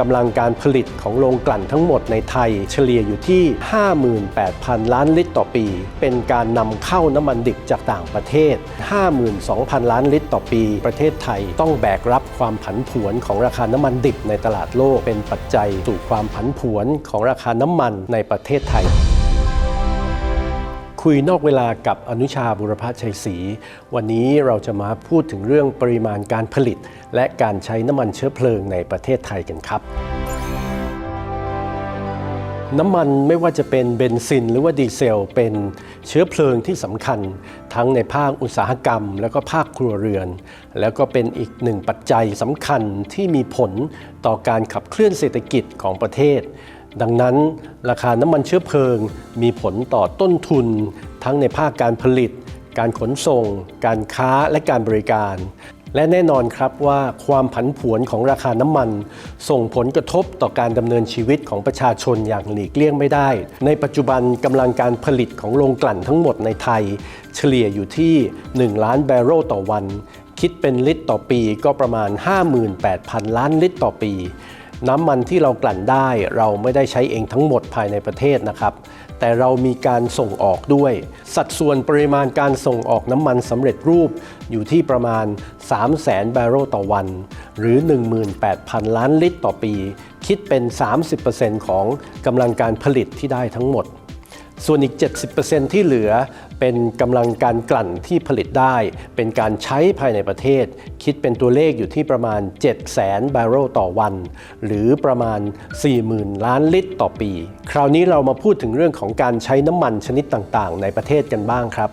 กำลังการผลิตของโรงกลั่นทั้งหมดในไทยเฉลี่ยอยู่ที่ 58,000 ล้านลิตรต่อปี เป็นการนำเข้าน้ำมันดิบจากต่างประเทศ 52,000 ล้านลิตรต่อปี ประเทศไทยต้องแบกรับความผันผวนของราคาน้ำมันดิบในตลาดโลกเป็นปัจจัยสู่ความผันผวนของราคาน้ำมันในประเทศไทย คุยนอกเวลากับอนุชาบุรพชัยศรีวันนี้เราจะมาพูดถึงเรื่องปริมาณการผลิต และการใช้น้ำมันเชื้อเพลิงในประเทศไทยกันครับ น้ำมันไม่ว่าจะเป็นเบนซินหรือว่าดีเซล เป็นเชื้อเพลิงที่สำคัญ ทั้งในภาคอุตสาหกรรม แล้วก็ภาคครัวเรือน แล้วก็เป็นอีกหนึ่งปัจจัยสำคัญที่มีผลต่อการขับเคลื่อนเศรษฐกิจของประเทศ ดังนั้นราคาน้ำมันเชื้อเพลิง มีผลต่อต้นทุน ทั้งในภาคการผลิต การขนส่ง การค้าและการบริการ และแน่นอนครับว่าความผันผวนของราคาน้ำมัน ส่งผลกระทบต่อการดำเนินชีวิตของประชาชนอย่างหลีกเลี่ยงไม่ได้ ในปัจจุบันกำลังการผลิตของโรงกลั่นทั้งหมดในไทย เฉลี่ยอยู่ที่ 1 ล้านแบเรลต่อวัน คิดเป็นลิตรต่อปีก็ประมาณ 58,000 ล้านลิตรต่อปี น้ำมันที่เรากลั่นได้เราไม่ได้ใช้เองทั้งหมดภายในประเทศนะครับ แต่เรามีการส่งออกด้วย สัดส่วนปริมาณการส่งออกน้ำมันสำเร็จรูปอยู่ที่ประมาณ 3 0 0แสนบาร์เรลต่อวัน หรือ 18,000 ล้านลิตรต่อปี คิดเป็น 30%ของกำลังการผลิตที่ได้ทั้งหมด ส่วนอีก 70%ที่เหลือเป็นกำลังการกลั่นที่ผลิตได้ เป็นการใช้ภายในประเทศ คิดเป็นตัวเลขอยู่ที่ประมาณ 7 0 0 0 0 0บาร์เรลต่อวัน หรือประมาณ 40,000 ล้านลิตรต่อปี คราวนี้เรามาพูดถึงเรื่องของการใช้น้ำมันชนิดต่างๆ ในประเทศกันบ้างครับ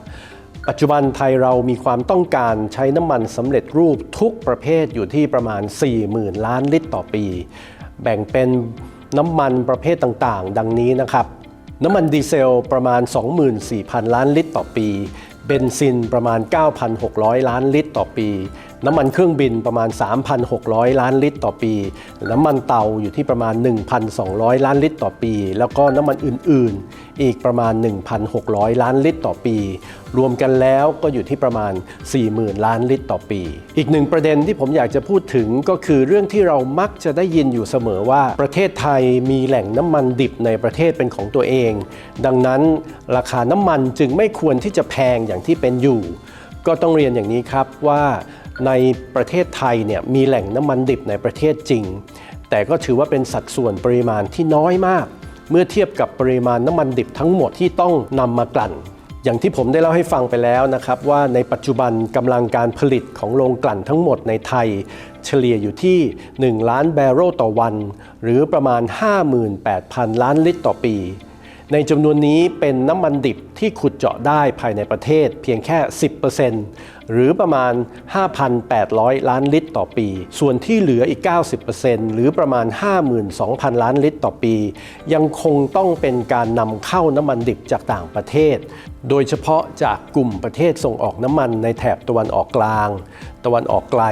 ปัจจุบันไทยเรามีความต้องการใช้น้ำมันสำเร็จรูปทุกประเภทอยู่ที่ประมาณ 40,000 ล้านลิตรต่อปี แบ่งเป็นน้ำมันประเภทต่างๆ ดังนี้นะครับ น้ำมันดีเซลประมาณ 24,000 ล้านลิตรต่อปี เบนซินประมาณ 9,600 ล้านลิตรต่อปี น้ำมันเครื่องบินประมาณ 3,600 ล้านลิตรต่อปี น้ำมันเตาอยู่ที่ประมาณ 1,200 ล้านลิตรต่อปี แล้วก็น้ำมันอื่นๆ อีกประมาณ 1,600 ล้านลิตรต่อปี รวมกันแล้วก็อยู่ที่ประมาณ 40,000 ล้านลิตรต่อปี อีกหนึ่งประเด็นที่ผมอยากจะพูดถึงก็คือเรื่องที่เรามักจะได้ยินอยู่เสมอว่าประเทศไทยมีแหล่งน้ำมันดิบในประเทศเป็นของตัวเอง ดังนั้นราคาน้ำมันจึงไม่ควรที่จะแพงอย่างที่เป็นอยู่ ก็ต้องเรียนอย่างนี้ครับว่า ในประเทศไทยเนี่ยมีแหล่งน้ำมันดิบในประเทศจริง แต่ก็ถือว่าเป็นสัดส่วนปริมาณที่น้อยมาก เมื่อเทียบกับปริมาณน้ำมันดิบทั้งหมดที่ต้องนำมากลั่น อย่างที่ผมได้เล่าให้ฟังไปแล้วนะครับ ว่าในปัจจุบันกำลังการผลิตของโรงกลั่นทั้งหมดในไทย เฉลี่ยอยู่ที่ 1 ล้านแบเรลต่อวัน หรือประมาณ 58,000 ล้านลิตรต่อปี ในจำนวนนี้เป็นน้ำมันดิบที่ขุดเจาะได้ภายในประเทศเพียงแค่ 10%หรือประมาณ 5,800 ล้านลิตรต่อปี ส่วนที่เหลืออีก 90%หรือประมาณ 52,000 ล้านลิตรต่อปี ยังคงต้องเป็นการนำเข้าน้ำมันดิบจากต่างประเทศ โดยเฉพาะจากกลุ่มประเทศส่งออกน้ำมันในแถบตะวันออกกลาง ตะวันออกไกล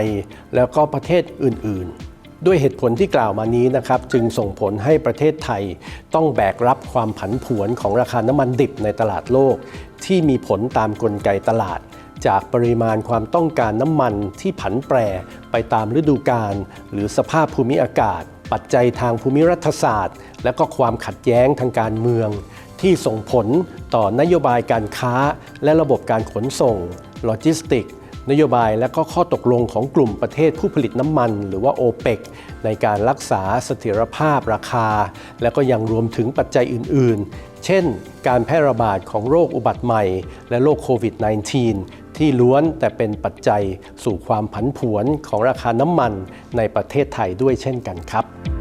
แล้วก็ประเทศอื่น ๆ ด้วยเหตุผลที่กล่าวมานี้นะครับจึงส่งผลให้ประเทศไทย ต้องแบกรับความผันผวนของราคาน้ำมันดิบในตลาดโลก ที่มีผลตามกลไกตลาด จากปริมาณความต้องการน้ำมันที่ผันแปรไปตามฤดูกาลหรือสภาพภูมิอากาศ ปัจจัยทางภูมิรัฐศาสตร์ และก็ความขัดแย้งทางการเมือง ที่ส่งผลต่อนโยบายการค้า และระบบการขนส่งโลจิสติก นโยบายและก็ข้อตกลงของกลุ่มประเทศผู้ผลิตน้ำมัน หรือว่า o p e ปในการรักษาเสถียรภาพราคา และก็ยังรวมถึงปัจจัยอื่น ๆ เช่น การแพร่ระบาดของโรคอุบัติใหม่ และโรคโควิด -19 ที่ล้วนแต่เป็นปัจจัยสู่ความผันผวนของราคาน้ำมันในประเทศไทยด้วยเช่นกันครับ